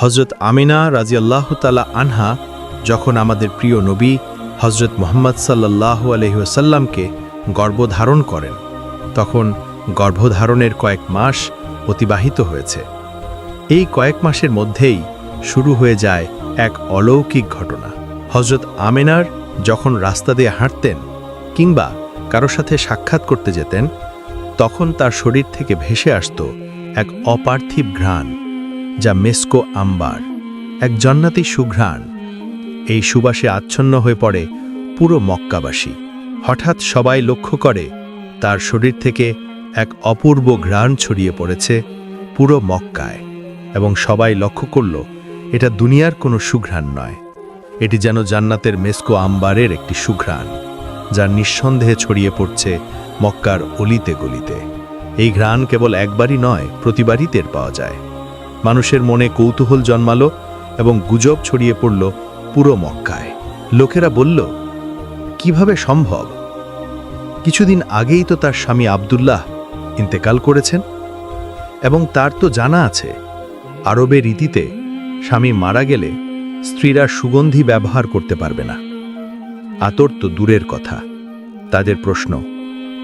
হজরত আমিনা রাজিয়াল্লাহ তালা আনহা যখন আমাদের প্রিয় নবী হজরত মোহাম্মদ সাল্লাহ আলহিহাসাল্লামকে গর্ভধারণ করেন, তখন গর্ভধারণের কয়েক মাস অতিবাহিত হয়েছে। এই কয়েক মাসের মধ্যেই শুরু হয়ে যায় এক অলৌকিক ঘটনা। হজরত আমেনার যখন রাস্তা দিয়ে হাঁটতেন কিংবা কারও সাথে সাক্ষাৎ করতে যেতেন, তখন তার শরীর থেকে ভেসে আসত এক অপার্থিব ঘ্রাণ। যা মেস্কো আম্বার, এক জন্নাতি সুঘ্রাণ। এই সুবাসে আচ্ছন্ন হয়ে পড়ে পুরো মক্কাবাসী। হঠাৎ সবাই লক্ষ্য করে, তার শরীর থেকে এক অপূর্ব ঘ্রাণ ছড়িয়ে পড়েছে পুরো মক্কায় এবং সবাই লক্ষ্য করল, এটা দুনিয়ার কোনো সুঘ্রাণ নয়। এটি যেন জান্নাতের মেস্কো আম্বারের একটি সুঘ্রাণ, যা নিঃসন্দেহে ছড়িয়ে পড়ছে মক্কার অলিতে গলিতে। এই ঘ্রাণ কেবল একবারই নয়, প্রতিবারই টের পাওয়া যায়। মানুষের মনে কৌতূহল জন্মালো এবং গুজব ছড়িয়ে পড়ল পুরো মক্কায়। লোকেরা বলল, কীভাবে সম্ভব? কিছুদিন আগেই তো তার স্বামী আবদুল্লাহ ইন্তেকাল করেছেন এবং তার তো জানা আছে, আরবের রীতিতে স্বামী মারা গেলে স্ত্রীরা সুগন্ধি ব্যবহার করতে পারবে না। আতর তো দূরের কথা। তাদের প্রশ্ন,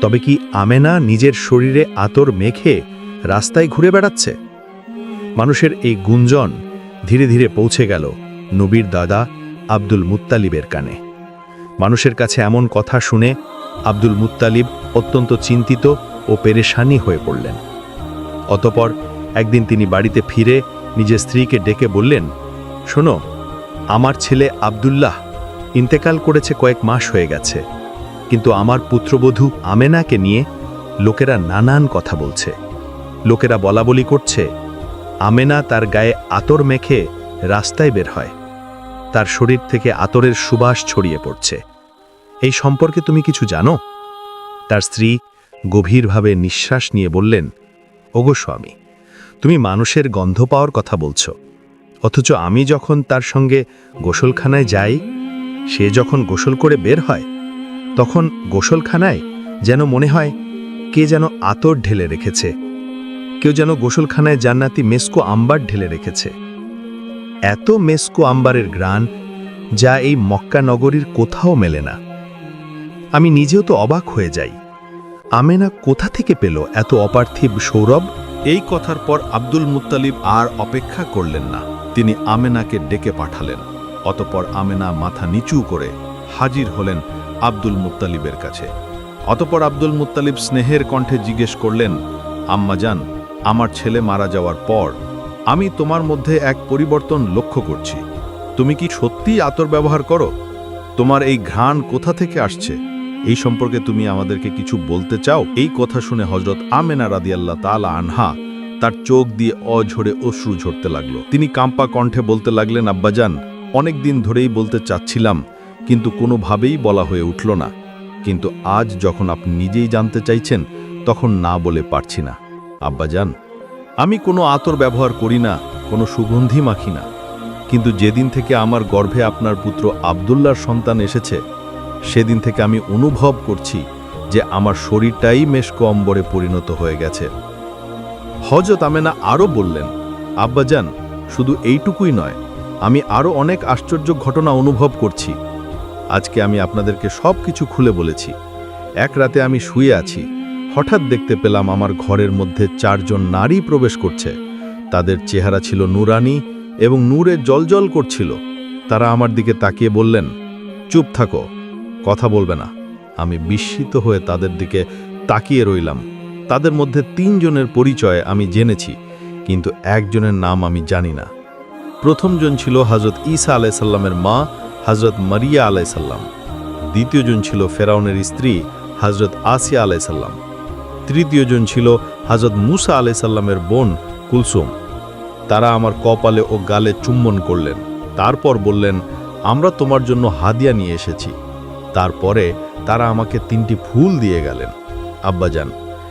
তবে কি আমেনা নিজের শরীরে আতর মেখে রাস্তায় ঘুরে বেড়াচ্ছে? মানুষের এই গুঞ্জন ধীরে ধীরে পৌঁছে গেল নবীর দাদা আব্দুল মুত্তালিবের কানে। মানুষের কাছে এমন কথা শুনে আব্দুল মুত্তালিব অত্যন্ত চিন্তিত ও পেরেশানি হয়ে পড়লেন। অতপর একদিন তিনি বাড়িতে ফিরে নিজের স্ত্রীকে ডেকে বললেন, শোনো, আমার ছেলে আব্দুল্লাহ ইন্তেকাল করেছে কয়েক মাস হয়ে গেছে, কিন্তু আমার পুত্রবধূ আমেনাকে নিয়ে লোকেরা নানান কথা বলছে। লোকেরা বলাবলি করছে আমেনা তার গায়ে আতর মেখে রাস্তায় বের হয়। তার শরীর থেকে আতরের সুবাস ছড়িয়ে পড়ছে। এই সম্পর্কে তুমি কিছু জানো? তার স্ত্রী গভীরভাবে নিঃশ্বাস নিয়ে বললেন, ওগো স্বামী, তুমি মানুষের গন্ধ পাওয়ার কথা বলছ। অথচ আমি যখন তার সঙ্গে গোসলখানায় যাই, সে যখন গোসল করে বের হয়, তখন গোসলখানায় যেন মনে হয় কে যেন আতর ঢেলে রেখেছে। কেউ যেন গোসলখানায় জান্নাতি মেস্কো আম্বার ঢেলে রেখেছে। এত মেস্কো আম্বারের গ্রান যা এই মক্কা নগরীর কোথাও মেলে না। আমি নিজেও তো অবাক হয়ে যাই। আমেনা কোথা থেকে পেল এত অপার্থিব সৌরভ? এই কথার পর আব্দুল মুত্তালিব আর অপেক্ষা করলেন না। তিনি আমেনাকে ডেকে পাঠালেন। অতপর আমেনা মাথা নিচু করে হাজির হলেন আব্দুল মুত্তালিবের কাছে। অতপর আব্দুল মুতালিব স্নেহের কণ্ঠে জিজ্ঞেস করলেন আম্মাজান আমার ছেলে মারা যাওয়ার পর, আমি তোমার মধ্যে এক পরিবর্তন লক্ষ্য করছি। তুমি কি সত্যিই আতর ব্যবহার করো? তোমার এই ঘ্রাণ কোথা থেকে আসছে? এই সম্পর্কে তুমি আমাদেরকে কিছু বলতে চাও? এই কথা শুনে হজরত আমেনা রাদিয়াল্লাহ তালা আনহা তার চোখ দিয়ে অঝরে অশ্রু ঝরতে লাগল। তিনি কাম্পা কণ্ঠে বলতে লাগলেন আব্বাজান অনেক দিন ধরেই বলতে চাচ্ছিলাম, কিন্তু কোনোভাবেই বলা হয়ে উঠল না। কিন্তু আজ যখন আপনি নিজেই জানতে চাইছেন, তখন না বলে পারছি না। আব্বাজান আমি কোনো আতর ব্যবহার করি না, কোনো সুগন্ধি মাখি না। কিন্তু যেদিন থেকে আমার গর্ভে আপনার পুত্র আবদুল্লার সন্তান এসেছে, সেদিন থেকে আমি অনুভব করছি যে আমার শরীরটাই মেশকো অম্বরে পরিণত হয়ে গেছে। হজরত আমেনা আরও বললেন আব্বাজান শুধু এইটুকুই নয়, আমি আরও অনেক আশ্চর্য ঘটনা অনুভব করছি। আজকে আমি আপনাদেরকে সব কিছু খুলে বলেছি। এক রাতে আমি শুয়ে আছি হঠাৎ দেখতে পেলাম আমার ঘরের মধ্যে চারজন নারী প্রবেশ করছে। তাদের চেহারা ছিল নুরানি এবং নূরে জলজল করছিল। তারা আমার দিকে তাকিয়ে বললেন, চুপ থাকো, কথা বলবে না। আমি বিস্মিত হয়ে তাদের দিকে তাকিয়ে রইলাম। তাদের মধ্যে তিনজনের পরিচয় আমি জেনেছি, কিন্তু একজনের নাম আমি জানি না। প্রথমজন ছিল হজরত ঈসা আলাইসাল্লামের মা হজরত মারিয়া আলাইসাল্লাম দ্বিতীয়জন ছিল ফেরাউনের স্ত্রী হজরত আসিয়া আলাইসাল্লাম তৃতীয়জন ছিল হজরত মুসা আলাইসাল্লামের বোন কুলসুম। তারা আমার কপালে ও গালে চুম্বন করলেন। তারপর বললেন, আমরা তোমার জন্য হাদিয়া নিয়ে এসেছি। তারপরে তারা আমাকে তিনটি ফুল দিয়ে গেলেন। আব্বাজান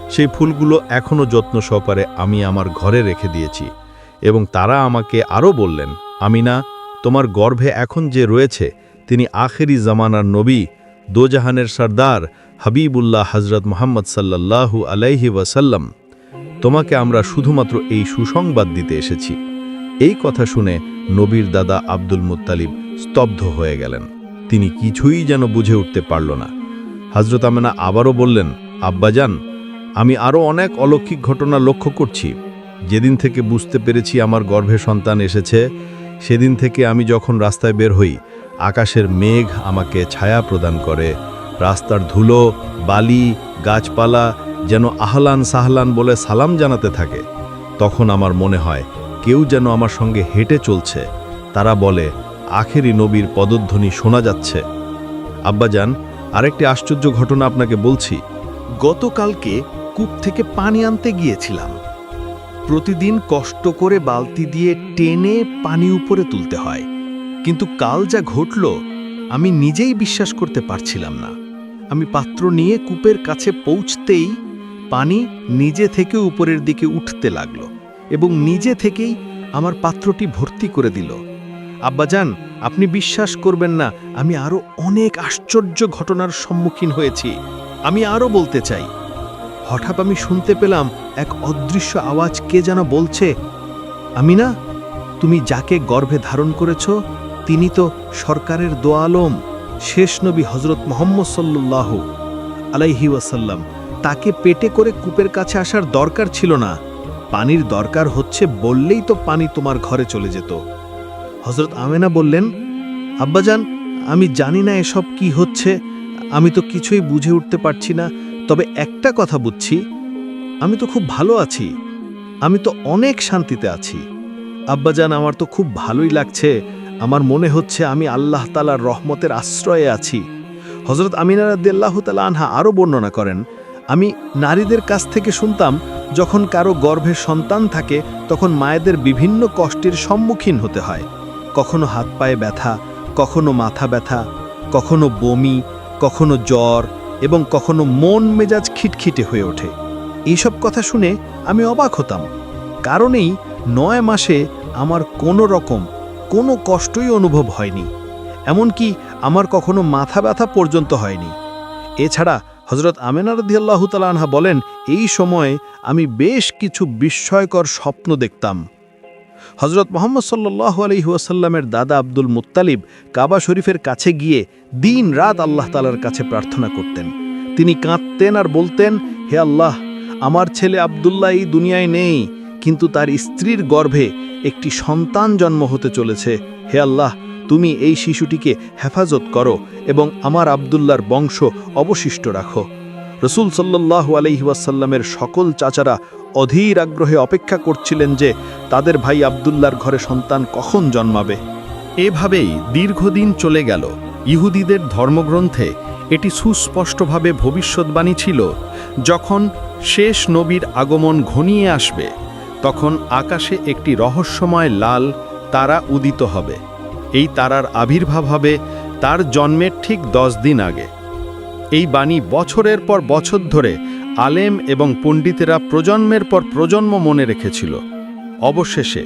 সেই ফুলগুলো এখনও যত্ন সহকারে আমি আমার ঘরে রেখে দিয়েছি এবং তারা আমাকে আরও বললেন, আমিনা, তোমার গর্ভে এখন যে রয়েছে, তিনি আখেরি জামানার নবী, দোজাহানের সর্দার হাবিবুল্লাহ হজরত মোহাম্মদ সাল্লাল্লাহু আলাইহি ওয়াসাল্লাম, তোমাকে আমরা শুধুমাত্র এই সুসংবাদ দিতে এসেছি। এই কথা শুনে নবীর দাদা আব্দুল মুত্তালিব স্তব্ধ হয়ে গেলেন। তিনি কিছুই যেন বুঝে উঠতে পারল না। হজরত আমেনা আবারও বললেন আব্বাজান আমি আরও অনেক অলৌকিক ঘটনা লক্ষ্য করছি। যেদিন থেকে বুঝতে পেরেছি আমার গর্ভে সন্তান এসেছে, সেদিন থেকে আমি যখন রাস্তায় বের হই, আকাশের মেঘ আমাকে ছায়া প্রদান করে রাস্তার ধুলো, বালি, গাছপালা যেন আহলান সাহলান বলে সালাম জানাতে থাকে। তখন আমার মনে হয়, কেউ যেন আমার সঙ্গে হেঁটে চলছে। তারা বলে, আখেরি নবীর পদধ্বনি শোনা যাচ্ছে। আব্বাজান, আরেকটি আশ্চর্য ঘটনা আপনাকে বলছি। গতকালকে কূপ থেকে পানি আনতে গিয়েছিলাম। প্রতিদিন কষ্ট করে বালতি দিয়ে টেনে পানি উপরে তুলতে হয়। কিন্তু কাল যা ঘটল, আমি নিজেই বিশ্বাস করতে পারছিলাম না। আমি পাত্র নিয়ে কূপের কাছে পৌঁছতেই পানি নিজে থেকে উপরের দিকে উঠতে লাগল এবং নিজে থেকেই আমার পাত্রটি ভর্তি করে দিল। আব্বাজান, আপনি বিশ্বাস করবেন না, আমি আরও অনেক আশ্চর্য ঘটনার সম্মুখীন হয়েছি। আমি আরও বলতে চাই। হঠাৎ আমি শুনতে পেলাম এক অদৃশ্য আওয়াজ কে যেন বলছে আমি না তুমি যাকে গর্ভে ধারণ করেছ, তিনি তো সরকারের দোয়ালম। শেষ নবী হজরত মোহাম্মদ সাল্লাহ আলাইহি ওয়াসাল্লাম তাকে পেটে করে কূপের কাছে আসার দরকার ছিল না। পানির দরকার হচ্ছে বললেই তো পানি তোমার ঘরে চলে যেত। হজরত আমেনা বললেন, আব্বাজান, আমি জানি না এসব কি হচ্ছে, আমি তো কিছুই বুঝে উঠতে পারছি না, তবে একটা কথা বুঝছি, আমি তো খুব ভালো আছি, আমি তো অনেক শান্তিতে আছি। আব্বাজান, আমার তো খুব ভালোই লাগছে আমার মনে হচ্ছে আমি আল্লাহ তালার রহমতের আশ্রয়ে আছি। হজরত আমিনা রাদ্দাল্লাহ তালা আনহা আরও বর্ণনা করেন, আমি নারীদের কাছ থেকে শুনতাম, যখন কারও গর্ভে সন্তান থাকে, তখন মায়েদের বিভিন্ন কষ্টের সম্মুখীন হতে হয়। কখনো হাত পায়ে ব্যথা, কখনো মাথা ব্যথা, কখনো বমি, কখনো জ্বর, এবং কখনো মন মেজাজ খিটখিটে হয়ে ওঠে। এইসব কথা শুনে আমি অবাক হতাম। কারণেই নয় মাসে আমার কোনো রকম কোনো কষ্টই অনুভব হয়নি, এমনকি আমার কখনো মাথা ব্যথা পর্যন্ত হয়নি। এছাড়া হজরত আমেনা রদিয়াল্লাহ তালানহা বলেন, এই সময়ে আমি বেশ কিছু বিস্ময়কর স্বপ্ন দেখতাম। হজরত মোহাম্মদ সাল্লাহ আলহি ওয়াসাল্লামের দাদা আব্দুল মুত্তালিব কাবা শরীফের কাছে গিয়ে দিন রাত আল্লাহ তালার কাছে প্রার্থনা করতেন। তিনি কাঁদতেন আর বলতেন, হে আল্লাহ, আমার ছেলে আবদুল্লাহ এই দুনিয়ায় নেই কিন্তু তার স্ত্রীর গর্ভে একটি সন্তান জন্ম হতে চলেছে। হে আল্লাহ, তুমি এই শিশুটিকে হেফাজত করো এবং আমার আবদুল্লার বংশ অবশিষ্ট রাখো। রসুল সাল্লাহ আলহিউসাল্লামের সকল চাচারা অধীর আগ্রহে অপেক্ষা করছিলেন যে তাদের ভাই আবদুল্লার ঘরে সন্তান কখন জন্মাবে। এভাবেই দীর্ঘদিন চলে গেল। ইহুদিদের ধর্মগ্রন্থে এটি সুস্পষ্টভাবে ভবিষ্যৎবাণী ছিল, যখন শেষ নবীর আগমন ঘনিয়ে আসবে। তখন আকাশে একটি রহস্যময় লাল তারা উদিত হবে। এই তারার আবির্ভাব হবে তার জন্মের ঠিক দশ দিন আগে। এই বাণী বছরের পর বছর ধরে আলেম এবং পণ্ডিতেরা প্রজন্মের পর প্রজন্ম মনে রেখেছিল। অবশেষে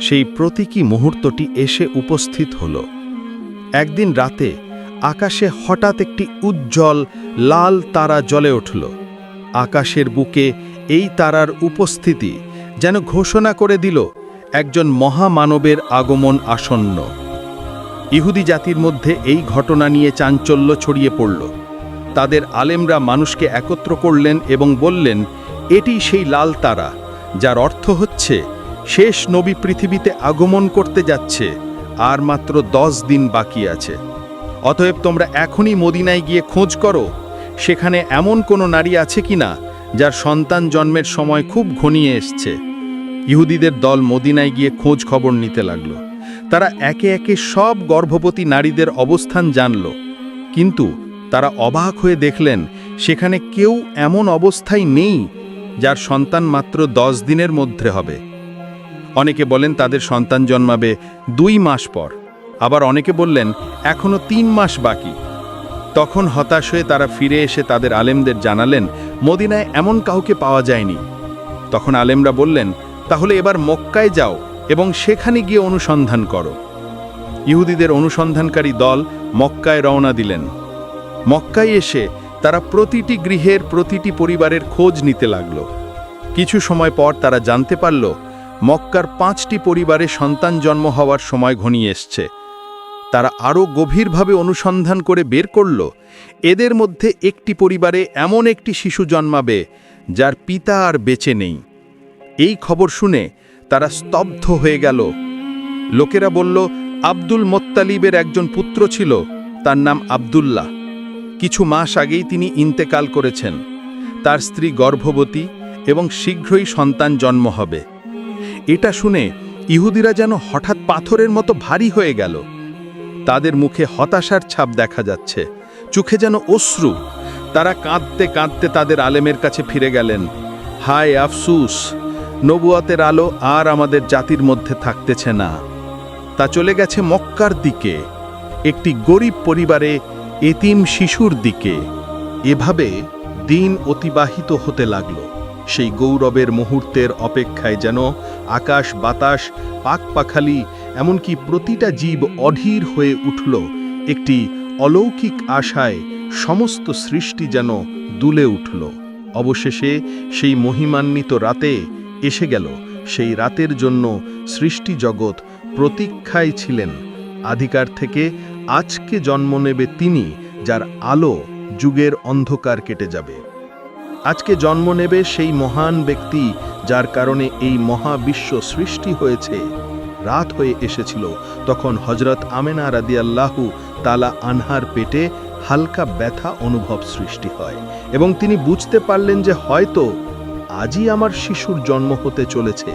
সেই প্রতীকী মুহূর্তটি এসে উপস্থিত হল। একদিন রাতে আকাশে হঠাৎ একটি উজ্জ্বল লাল তারা জ্বলে উঠল। আকাশের বুকে এই তারার উপস্থিতি যেন ঘোষণা করে দিল, একজন মহামানবের আগমন আসন্ন। ইহুদি জাতির মধ্যে এই ঘটনা নিয়ে চাঞ্চল্য ছড়িয়ে পড়ল। তাদের আলেমরা মানুষকে একত্র করলেন এবং বললেন, এটি সেই লাল তারা, যার অর্থ হচ্ছে, শেষ নবী পৃথিবীতে আগমন করতে যাচ্ছে, আর মাত্র দশ দিন বাকি আছে। অতএব তোমরা এখনই মদিনায় গিয়ে খোঁজ করো, সেখানে এমন কোনো নারী আছে কিনা, যার সন্তান জন্মের সময় খুব ঘনিয়ে এসছে। ইহুদিদের দল মদিনায় গিয়ে খোঁজ খবর নিতে লাগল। তারা একে একে সব গর্ভবতী নারীদের অবস্থান জানল। কিন্তু তারা অবাক হয়ে দেখলেন, সেখানে কেউ এমন অবস্থায় নেই, যার সন্তান মাত্র দশ দিনের মধ্যে হবে। অনেকে বলেন তাদের সন্তান জন্মাবে দুই মাস পর। আবার অনেকে বললেন এখনও তিন মাস বাকি। তখন হতাশ হয়ে তারা ফিরে এসে তাদের আলেমদের জানালেন, মদিনায় এমন কাউকে পাওয়া যায়নি। তখন আলেমরা বললেন তাহলে এবার মক্কায় যাও এবং সেখানে গিয়ে অনুসন্ধান করো। ইহুদিদের অনুসন্ধানকারী দল মক্কায় রওনা দিলেন। মক্কায় এসে তারা প্রতিটি গৃহের প্রতিটি পরিবারের খোঁজ নিতে লাগল। কিছু সময় পর তারা জানতে পারল, মক্কার পাঁচটি পরিবারে সন্তান জন্ম হওয়ার সময় ঘনিয়ে এসছে। তারা আরও গভীরভাবে অনুসন্ধান করে বের করল, এদের মধ্যে একটি পরিবারে এমন একটি শিশু জন্মাবে যার পিতা আর বেঁচে নেই। এই খবর শুনে তারা স্তব্ধ হয়ে গেল। লোকেরা বলল, আব্দুল মোত্তালিবের একজন পুত্র ছিল, তার নাম আব্দুল্লাহ। কিছু মাস আগেই তিনি ইন্তেকাল করেছেন। তার স্ত্রী গর্ভবতী এবং শীঘ্রই সন্তান জন্ম হবে। এটা শুনে ইহুদিরা যেন হঠাৎ পাথরের মতো ভারী হয়ে গেল। তাদের মুখে হতাশার ছাপ দেখা যাচ্ছে। চোখে যেন অশ্রু। তারা কাঁদতে কাঁদতে তাদের আলেমের কাছে ফিরে গেলেন। হায় আফসুস! নবুয়াতের আলো আর আমাদের জাতির মধ্যে থাকতেছে না। তা চলে গেছে মক্কার দিকে। একটি গরিব পরিবারে এতিম শিশুর দিকে। এভাবে দিন অতিবাহিত হতে লাগল। সেই গৌরবের মুহূর্তের অপেক্ষায় যেন আকাশ, বাতাস, পাকপাখালি, এমনকি প্রতিটা জীব অধীর হয়ে উঠল একটি অলৌকিক আশায় সমস্ত সৃষ্টি যেন দুলে উঠল। অবশেষে সেই মহিমান্বিত রাতে এসে গেল। সেই রাতের জন্য সৃষ্টি জগৎ প্রতীক্ষায় ছিলেন। আধিকার থেকে আজকে জন্ম নেবে তিনি, যার আলো যুগের অন্ধকার কেটে যাবে। আজকে জন্ম নেবে সেই মহান ব্যক্তি, যার কারণে এই মহাবিশ্ব সৃষ্টি হয়েছে। রাত হয়ে এসেছিল, তখন হজরত আমেনা রাদিয়াল্লাহু তালা আনহার পেটে হালকা ব্যথা অনুভব সৃষ্টি হয় এবং তিনি বুঝতে পারলেন যে হয়তো আজই আমার শিশুর জন্ম হতে চলেছে।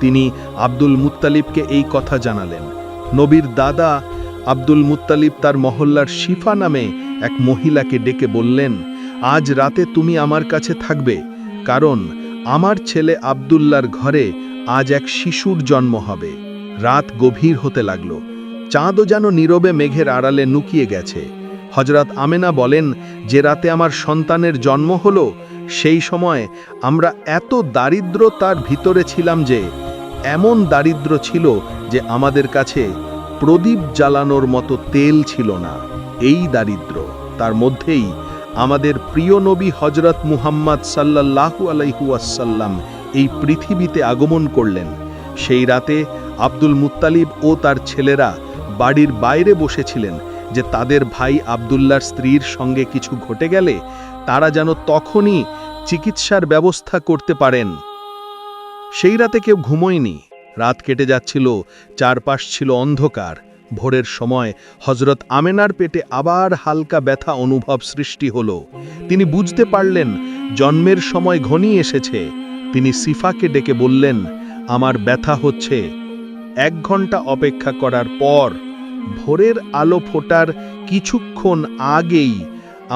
তিনি আব্দুল মুত্তালিবকে এই কথা জানালেন। নবীর দাদা আব্দুল মুত্তালিব তার মহল্লার শিফা নামে এক মহিলাকে ডেকে বললেন, আজ রাতে তুমি আমার কাছে থাকবে, কারণ আমার ছেলে আব্দুল্লার ঘরে আজ এক শিশুর জন্ম হবে। রাত গভীর হতে লাগল। চাঁদও যেন নীরবে মেঘের আড়ালে নুকিয়ে গেছে। হজরত আমেনা বলেন, যে রাতে আমার সন্তানের জন্ম হলো সেই সময় আমরা এত দারিদ্রতার ভিতরে ছিলাম যে, এমন দারিদ্র ছিল যে আমাদের কাছে প্রদীপ জ্বালানোর মতো তেল ছিল না। এই দারিদ্র, তার মধ্যেই আমাদের প্রিয় নবী হজরত মুহাম্মদ সাল্লাল্লাহু আলাইহু আসাল্লাম এই পৃথিবীতে আগমন করলেন। সেই রাতে আব্দুল মুত্তালিব ও তার ছেলেরা বাড়ির বাইরে বসেছিলেন যে তাদের ভাই আব্দুল্লার স্ত্রীর সঙ্গে কিছু ঘটে গেলে তারা যেন তখনই চিকিৎসার ব্যবস্থা করতে পারেন। সেই রাতে কেউ ঘুমোয়নি। রাত কেটে যাচ্ছিল, চারপাশ ছিল অন্ধকার। ভোরের সময় হজরত আমেনার পেটে আবার হালকা ব্যথা অনুভব সৃষ্টি হল। তিনি বুঝতে পারলেন, জন্মের সময় ঘনিয়ে এসেছে। তিনি সিফাকে ডেকে বললেন, আমার ব্যথা হচ্ছে। এক ঘণ্টা অপেক্ষা করার পর ভোরের আলো ফোটার কিছুক্ষণ আগেই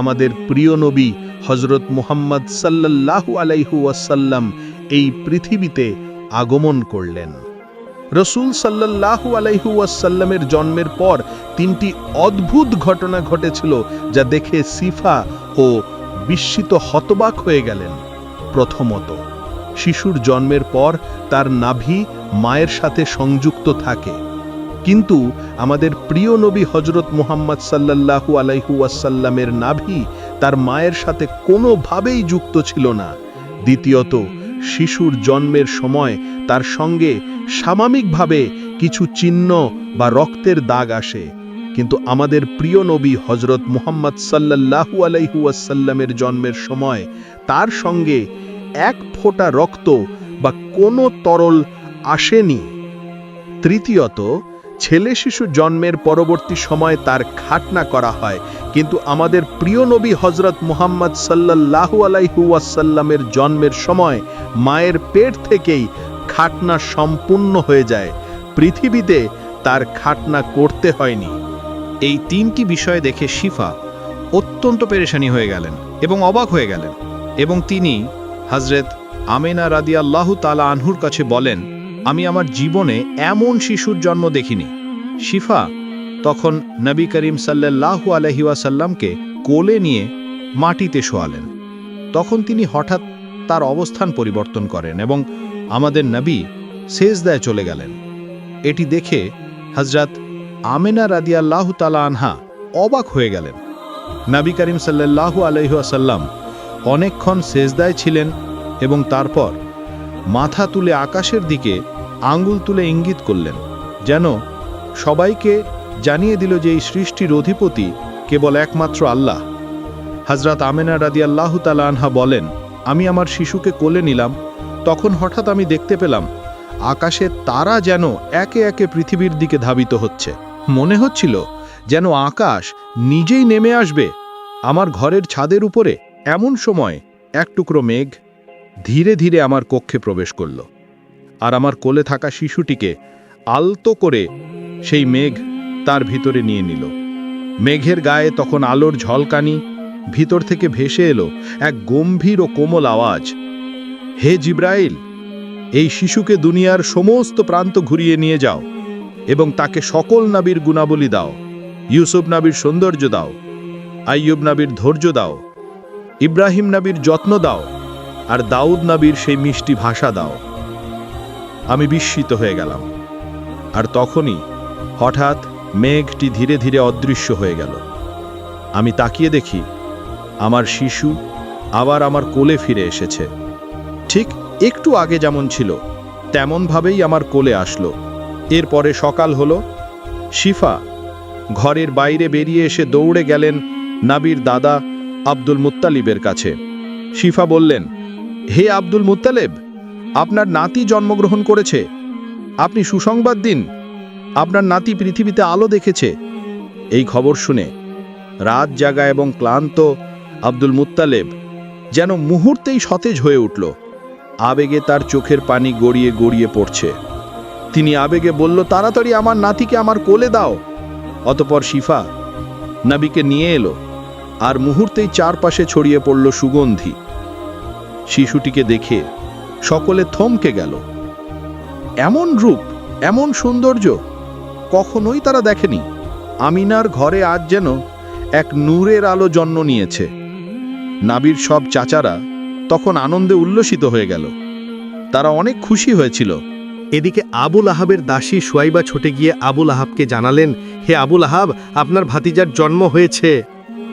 আমাদের প্রিয় নবী হজরত মুহাম্মদ সাল্লাল্লাহু আলাইহু ওয়াসাল্লাম এই পৃথিবীতে আগমন করলেন। রসুল সাল্লাল্লাহু আলাইহু ওয়াসাল্লামের জন্মের পর তিনটি অদ্ভুত ঘটনা ঘটেছিল যা দেখে সিফা ও বিস্মিত হতবাক হয়ে গেলেন। প্রথমত, শিশুর জন্মের পর তার নাভি মায়ের সাথে সংযুক্ত থাকে। কিন্তু আমাদের প্রিয় নবী হজরত মুহাম্মদ সাল্লাল্লাহু আলাইহু ওয়াসাল্লামের নাভি তার মায়ের সাথে কোনোভাবেই যুক্ত ছিল না। দ্বিতীয়ত, শিশুর জন্মের সময় তার সঙ্গে সামামিকভাবে কিছু চিহ্ন বা রক্তের দাগ আসে। কিন্তু আমাদের প্রিয় নবী হজরত মুহাম্মদ সাল্লাল্লাহু আলাইহু ওয়াসাল্লামের জন্মের সময় তার সঙ্গে এক ফোঁটা রক্ত বা কোনো তরল আসেনি। তৃতীয়ত ছেলে শিশু জন্মের পরবর্তী সময় তার খাটনা করা হয়। কিন্তু আমাদের প্রিয় নবী হজরত মুহাম্মদ সাল্লাল্লাহু আলাইহু ওয়াসাল্লামের জন্মের সময় মায়ের পেট থেকেই খাটনা সম্পূর্ণ হয়ে যায়। পৃথিবীতে তার খাটনা করতে হয়নি। এই তিনটি বিষয় দেখে শিফা অত্যন্ত পেরেশানি হয়ে গেলেন এবং অবাক হয়ে গেলেন এবং তিনি হজরত আমেনা রাদিয়াল্লাহু তালা আনহুর কাছে বলেন আমি আমার জীবনে এমন শিশুর জন্ম দেখিনি। শিফা তখন নবী করিম সাল্লাল্লাহু আলহি ওয়াসাল্লামকে কোলে নিয়ে মাটিতে শোয়ালেন। তখন তিনি হঠাৎ তার অবস্থান পরিবর্তন করেন এবং আমাদের নবী সেজদায় চলে গেলেন। এটি দেখে হজরত আমেনা রাদিয়াল্লাহ তালা আনহা অবাক হয়ে গেলেন। নবী করিম সাল্লাল্লাহু আলহিহাসাল্লাম অনেকক্ষণ সেজদায় ছিলেন এবং তারপর মাথা তুলে আকাশের দিকে আঙ্গুল তুলে ইঙ্গিত করলেন, যেন সবাইকে জানিয়ে দিল যে এই সৃষ্টির অধিপতি কেবল একমাত্র আল্লাহ। হজরত আমেনা রাদি আল্লাহ আনহা বলেন, আমি আমার শিশুকে কোলে নিলাম, তখন হঠাৎ আমি দেখতে পেলাম, আকাশে তারা যেন একে একে পৃথিবীর দিকে ধাবিত হচ্ছে। মনে হচ্ছিল যেন আকাশ নিজেই নেমে আসবে। আমার ঘরের ছাদের উপরে এমন সময় এক টুকরো মেঘ ধীরে ধীরে আমার কক্ষে প্রবেশ করল। আর আমার কোলে থাকা শিশুটিকে আলতো করে সেই মেঘ তার ভিতরে নিয়ে নিল। মেঘের গায়ে তখন আলোর ঝলকানি, ভিতর থেকে ভেসে এলো এক গম্ভীর ও কোমল আওয়াজ। হে জিব্রাইল, এই শিশুকে দুনিয়ার সমস্ত প্রান্ত ঘুরিয়ে নিয়ে যাও এবং তাকে সকল নাবির গুণাবলী দাও। ইউসুফ নাবির সৌন্দর্য দাও, আইয়ুব নাবির ধৈর্য দাও, ইব্রাহিম নাবির যত্ন দাও, আর দাউদ নাবির সেই মিষ্টি ভাষা দাও। আমি বিস্মিত হয়ে গেলাম। আর তখনই হঠাৎ মেঘটি ধীরে ধীরে অদৃশ্য হয়ে গেল। আমি তাকিয়ে দেখি আমার শিশু আবার আমার কোলে ফিরে এসেছে। ঠিক একটু আগে যেমন ছিল, তেমনভাবেই আমার কোলে আসলো। এরপরে সকাল হলো, শিফা ঘরের বাইরে বেরিয়ে এসে দৌড়ে গেলেন নাবির দাদা আব্দুল মুত্তালিবের কাছে। শিফা বললেন, হে আব্দুল মুত্তালেব আপনার নাতি জন্মগ্রহণ করেছে। আপনি সুসংবাদ দিন। আপনার নাতি পৃথিবীতে আলো দেখেছে। এই খবর শুনে রাত জাগা এবং ক্লান্ত আব্দুল মুত্তালেব যেন মুহূর্তেই সতেজ হয়ে উঠল। আবেগে তার চোখের পানি গড়িয়ে গড়িয়ে পড়ছে। তিনি আবেগে বলল, তাড়াতাড়ি আমার নাতিকে আমার কোলে দাও। অতপর শিফা নাবিকে নিয়ে এলো আর মুহূর্তেই চারপাশে ছড়িয়ে পড়ল সুগন্ধি। শিশুটিকে দেখে সকলে থমকে গেল। এমন রূপ, এমন সৌন্দর্য কখনোই তারা দেখেনি। আমিনার ঘরে আজ যেন এক নূরের আলো জন্ম নিয়েছে। নাবির সব চাচারা তখন আনন্দে উল্লসিত হয়ে গেল। তারা অনেক খুশি হয়েছিল। এদিকে আবুল আহাবের দাসী সুয়াইবা ছুটে গিয়ে আবুল আহাবকে জানালেন, হে আবুল আহাব, আপনার ভাতিজার জন্ম হয়েছে।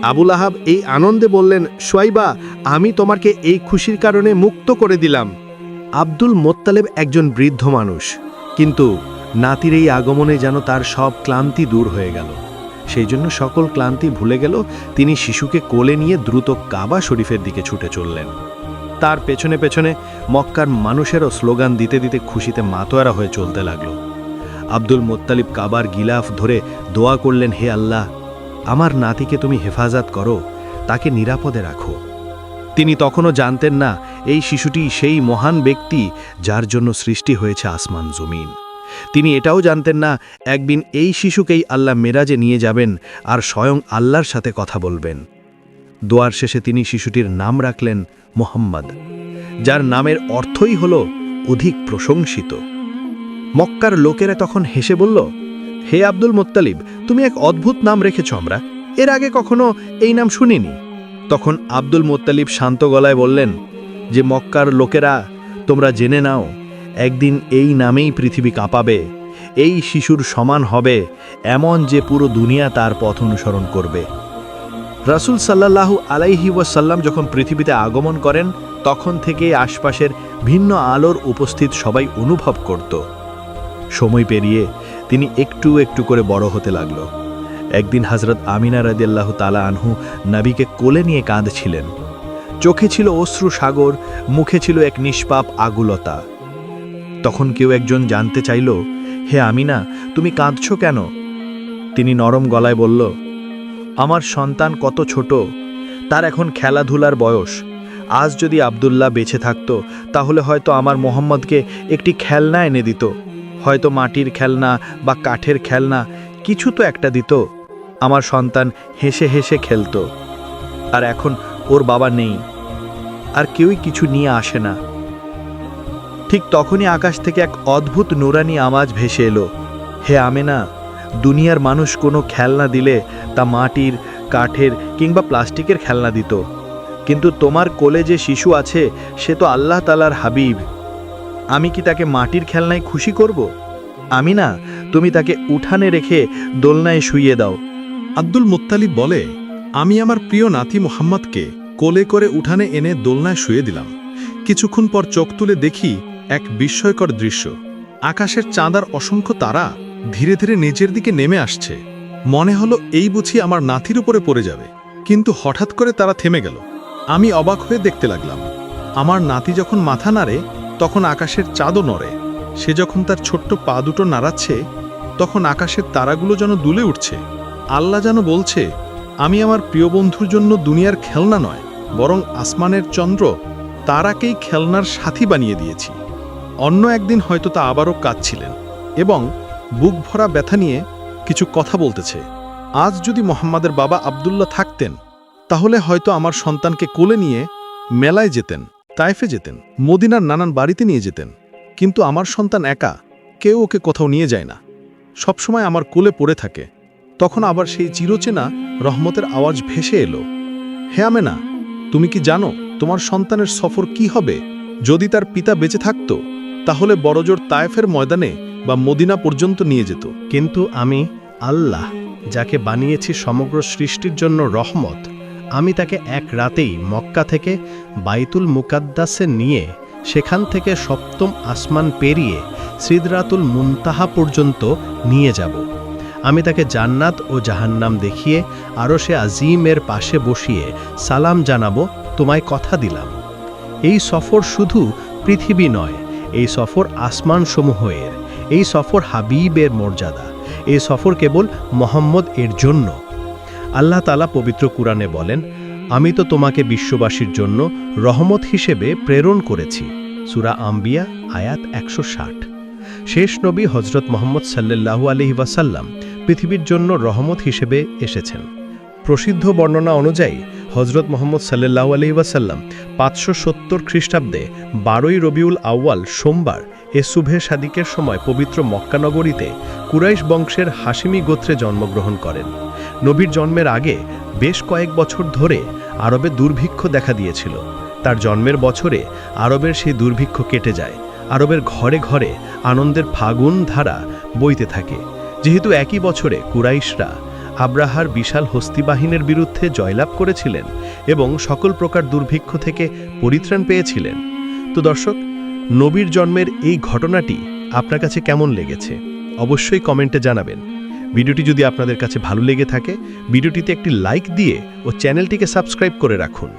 আবুল আহাব এই আনন্দে বললেন, সুয়াইবা, আমি তোমাকে এই খুশির কারণে মুক্ত করে দিলাম। আব্দুল মোত্তালেব একজন বৃদ্ধ মানুষ। কিন্তু নাতির এই আগমনে যেন তার সব ক্লান্তি দূর হয়ে গেল। সেই জন্য সকল ক্লান্তি ভুলে গেল, তিনি শিশুকে কোলে নিয়ে দ্রুত কাবা শরীফের দিকে ছুটে চললেন। তার পেছনে পেছনে মক্কার মানুষেরও স্লোগান দিতে দিতে খুশিতে মাতোয়ারা হয়ে চলতে লাগল। আব্দুল মোত্তালিব কাবার গিলাফ ধরে দোয়া করলেন, হে আল্লাহ, আমার নাতিকে তুমি হেফাজত করো, তাকে নিরাপদে রাখো। তিনি তখনও জানতেন না এই শিশুটি সেই মহান ব্যক্তি যার জন্য সৃষ্টি হয়েছে আসমান জমিন। তিনি এটাও জানতেন না, একদিন এই শিশুকেই আল্লাহ মেরাজে নিয়ে যাবেন আর স্বয়ং আল্লাহর সাথে কথা বলবেন। দোয়ার শেষে তিনি শিশুটির নাম রাখলেন মোহাম্মদ, যার নামের অর্থই হল অধিক প্রশংসিত। মক্কার লোকেরা তখন হেসে বলল, হে আব্দুল মোত্তালিব, তুমি এক অদ্ভুত নাম রেখেছ আমরা। এর আগে কখনো এই নাম শুনিনি। তখন আব্দুল মোত্তালিব শান্ত গলায় বললেন, যে মক্কার লোকেরা, তোমরা জেনে নাও, একদিন এই নামেই পৃথিবী কাঁপাবে, এই শিশুর সমান হবে এমন যে পুরো দুনিয়া তার পথ অনুসরণ করবে। রাসুল সাল্লাল্লাহু আলাইহি ওয়াসাল্লাম যখন পৃথিবীতে আগমন করেন, তখন থেকে আশপাশের ভিন্ন আলোর উপস্থিত সবাই অনুভব করত। সময় পেরিয়ে তিনি একটু একটু করে বড় হতে লাগল। একদিন হজরত আমিনা রাদিয়াল্লাহু তালা আনহু নাবিকে কোলে নিয়ে কাঁদছিলেন। চোখে ছিল অশ্রু সাগর, মুখে ছিল এক নিষ্পাপ আগুলতা। তখন কেউ একজন জানতে চাইল, হে আমিনা, তুমি কাঁদছ কেন? তিনি নরম গলায় বলল, আমার সন্তান কত ছোট, তার এখন খেলাধুলার বয়স। আজ যদি আব্দুল্লাহ বেঁচে থাকত, তাহলে হয়তো আমার মোহাম্মদকে একটি খেলনা এনে দিত। হয়তো মাটির খেলনা বা কাঠের খেলনা, কিছু তো একটা দিত। আমার সন্তান হেসে হেসে খেলতো। আর এখন ওর বাবা নেই। আর কেউই কিছু নিয়ে আসে না। ঠিক তখনই আকাশ থেকে এক অদ্ভুত নোরানি আওয়াজ ভেসে এলো। হে আমেনা, দুনিয়ার মানুষ কোনো খেলনা দিলে তা মাটির, কাঠের কিংবা প্লাস্টিকের খেলনা দিত। কিন্তু তোমার কোলে যে শিশু আছে, সে তো আল্লাহ তালার হাবিব। আমি কি তাকে মাটির খেলনায় খুশি করব? আমি না তুমি তাকে উঠানে রেখে দোলনায় শুইয়ে দাও। আব্দুল মুত্তালিব বলে, আমি আমার প্রিয় নাতি মোহাম্মদকে কোলে করে উঠানে এনে দোলনায় শুয়ে দিলাম। কিছুক্ষণ পর চোখ তুলে দেখি এক বিস্ময়কর দৃশ্য। আকাশের চাঁদার অসংখ্য তারা ধীরে ধীরে নিচের দিকে নেমে আসছে। মনে হলো এই বুঝি আমার নাথির উপরে পড়ে যাবে। কিন্তু হঠাৎ করে তারা থেমে গেল। আমি অবাক হয়ে দেখতে লাগলাম। আমার নাতি যখন মাথা নাড়ে, তখন আকাশের চাঁদও নড়ে। সে যখন তার ছোট্ট পা দুটো নাড়াচ্ছে, তখন আকাশের তারাগুলো যেন দুলে উঠছে। আল্লাহ যেন বলছে, আমি আমার প্রিয় বন্ধুর জন্য দুনিয়ার খেলনা নয়, বরং আসমানের চন্দ্র তারাকেই খেলনার সাথী বানিয়ে দিয়েছি। অন্য একদিন হয়তো তা আবারও কাঁদছিলেন এবং বুক ভরা ব্যথা নিয়ে কিছু কথা বলতেছে। আজ যদি মোহাম্মদের বাবা আবদুল্লাহ থাকতেন, তাহলে হয়তো আমার সন্তানকে কোলে নিয়ে মেলায় যেতেন, তাইফে যেতেন, মদিনার নানান বাড়িতে নিয়ে যেতেন। কিন্তু আমার সন্তান একা, কেউ ওকে কোথাও নিয়ে যায় না। সবসময় আমার কোলে পড়ে থাকে। তখন আবার সেই চিরচেনা রহমতের আওয়াজ ভেসে এলো। হে আমেনা, তুমি কি জানো তোমার সন্তানের সফর কি হবে? যদি তার পিতা বেঁচে থাকত, তাহলে বড়জোর তায়েফের ময়দানে বা মদিনা পর্যন্ত নিয়ে যেত। কিন্তু আমি আল্লাহ, যাকে বানিয়েছি সমগ্র সৃষ্টির জন্য রহমত, আমি তাকে এক রাতেই মক্কা থেকে বাইতুল মুকাদ্দাসে নিয়ে সেখান থেকে সপ্তম আসমান পেরিয়ে সিদরাতুল মুনতাহা পর্যন্ত নিয়ে যাব। আমি তাকে জান্নাত ও জাহান্নাম দেখিয়ে আরও সে আজিমের পাশে বসিয়ে সালাম জানাব, তোমায় কথা দিলাম। এই সফর শুধু পৃথিবী নয়, এই সফর আসমান সমূহের এই সফর হাবিবের মর্যাদা, এই সফর কেবল মোহাম্মদ এর জন্য। আল্লাহ তালা পবিত্র কুরআনে বলেন, আমি তো তোমাকে বিশ্ববাসীর জন্য রহমত হিসেবে প্রেরণ করেছি। সুরা আম্বিয়া, আয়াত একশো ষাট। শেষ নবী হজরত মোহাম্মদ সাল্লাল্লাহু আলহি ওয়াসাল্লাম পৃথিবীর জন্য রহমত হিসেবে এসেছেন। প্রসিদ্ধ বর্ণনা অনুযায়ী হজরত মোহাম্মদ সাল্লাল্লাহু আলহি ওয়াসাল্লাম পাঁচশো সত্তর খ্রিস্টাব্দে বারোই রবিউল আউয়াল সোমবার এ শুভে সাদিকের সময় পবিত্র মক্কানগরীতে কুরাইশ বংশের হাসিমি গোত্রে জন্মগ্রহণ করেন। নবীর জন্মের আগে বেশ কয়েক বছর ধরে আরবে দুর্ভিক্ষ দেখা দিয়েছিল। তার জন্মের বছরে আরবের সেই দুর্ভিক্ষ কেটে যায়। আরবের ঘরে ঘরে আনন্দের ফাগুন ধারা বইতে থাকে। যেহেতু একই বছরে কুরাইশরা আব্রাহার বিশাল হস্তিবাহিনীর বিরুদ্ধে জয়লাভ করেছিলেন এবং সকল প্রকার দুর্ভিক্ষ থেকে পরিত্রাণ পেয়েছিলেন। তো দর্শক, নবীর জন্মের এই ঘটনাটি আপনার কাছে কেমন লেগেছে? অবশ্যই কমেন্টে জানাবেন। ভিডিওটি যদি আপনাদের কাছে ভালো লেগে থাকে, ভিডিওটিতে একটি লাইক দিয়ে ও চ্যানেলটিকে সাবস্ক্রাইব করে রাখুন।